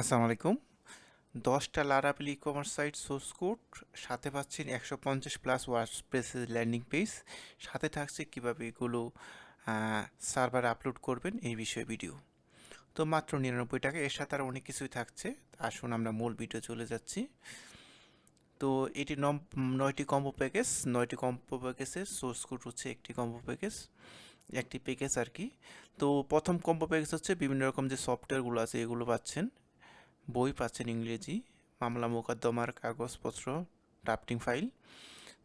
আসসালামু আলাইকুম। দশটা লারাপিল e commerce site source code সাথে পাচ্ছেন একশো পঞ্চাশ প্লাস ওয়ার্ডপ্রেসের ল্যান্ডিং পেজ সাথে থাকছে কীভাবে এগুলো সার্ভারে আপলোড করবেন এই বিষয়ে ভিডিও তো মাত্র নিরানব্বই টাকা, এর সাথে আর অনেক কিছুই থাকছে। আসুন আমরা মূল ভিডিও চলে যাচ্ছি। তো এটি নম, নয়টি কম্বো প্যাকেজ নয়টি কম্বো প্যাকেজের সোর্স কোড হচ্ছে একটি কম্বো প্যাকেজ একটি প্যাকেজ আর কি। তো প্রথম কম্বো প্যাকেজ হচ্ছে বিভিন্ন রকম যে সফটওয়্যারগুলো আছে, এগুলো পাচ্ছেন। বই পাচ্ছেন ইংরেজি, মামলা মোকদ্দমার কাগজপত্র, ড্রাফটিং ফাইল,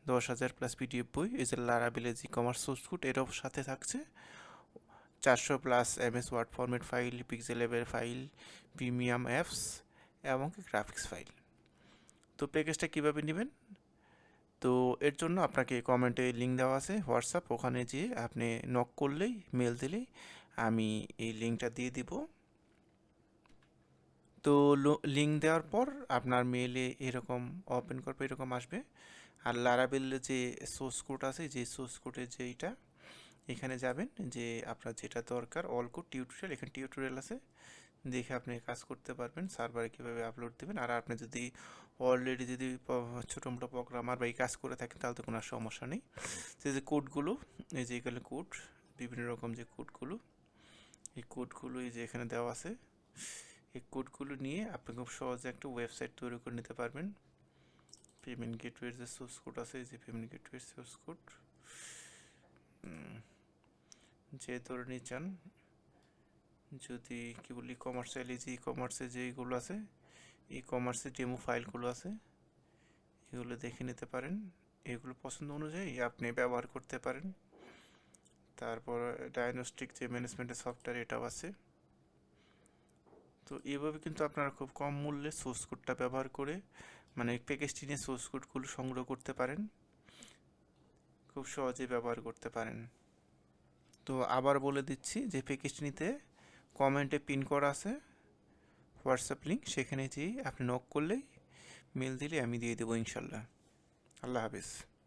দশ হাজার প্লাস পিডিএফ বই, এই যে লারাবেলেজ কমার্স সোর্স কোড এরও সাথে থাকছে। চারশো plus M S Word format file পিক্সেলেবেল file, premium apps এবং গ্রাফিক্স ফাইল। তো প্যাকেজটা কীভাবে নেবেন? তো এর জন্য আপনাকে কমেন্টে লিঙ্ক দেওয়া আছে, হোয়াটসঅ্যাপ, ওখানে যেয়ে আপনি নক করলেই মেল দিলেই আমি এই লিঙ্কটা দিয়ে দিব। তো লিঙ্ক দেওয়ার পর আপনার মেলে এরকম ওপেন করবে, এরকম আসবে। আর লারাবেলের যে সোর্স কোড আছে, যে সোর্স কোডের যেইটা এখানে যাবেন, যে আপনার যেটা দরকার অল কোড টিউটোরিয়াল এখানে টিউটোরিয়াল আছে। দেখে আপনি কাজ করতে পারবেন সার্ভারে কীভাবে আপলোড দেবেন। আর আপনি যদি অলরেডি যদি ছোটো মোটো প্রোগ্রামার বা এই কাজ করে থাকেন, তাহলে তো কোনো সমস্যা নেই। যে যে কোডগুলো এই যে এখানে কোড বিভিন্ন রকম যে কোডগুলো এই কোডগুলো এই যে এখানে দেওয়া আছে। এই কোডগুলো নিয়ে আপনি খুব সহজে একটা ওয়েবসাইট তৈরি করে নিতে পারবেন। পেমেন্ট গেটওয়ের যে সোর্স কোড আছে যে পেমেন্ট গেটওয়ের সোর্স কোড যে ধরে নিয়ে চান, যদি কী বলি কমার্শিয়াল এই যে ই কমার্সে যেইগুলো আছে ই কমার্সের ডেমো ফাইলগুলো আছে, এগুলো দেখে নিতে পারেন। এগুলো পছন্দ অনুযায়ী আপনি ব্যবহার করতে পারেন। তারপর ডায়াগনস্টিক যে ম্যানেজমেন্টের সফটওয়্যার এটাও আছে। তো এভাবে কিন্তু আপনারা খুব কম মূল্যে সোর্স কোডটা ব্যবহার করে মানে প্যাকেজটি নিয়ে সোর্স কোডগুলো সংগ্রহ করতে পারেন। খুব সহজে ব্যবহার করতে পারেন। তো আবার বলে দিচ্ছি যে প্যাকেজটি নিতে কমেন্টে পিন করা আছে হোয়াটসঅ্যাপ লিঙ্ক সেখানে যেয়ে আপনি নক করলেই মেল দিলে আমি দিয়ে দেবো ইনশাল্লাহ। আল্লাহ হাফিজ।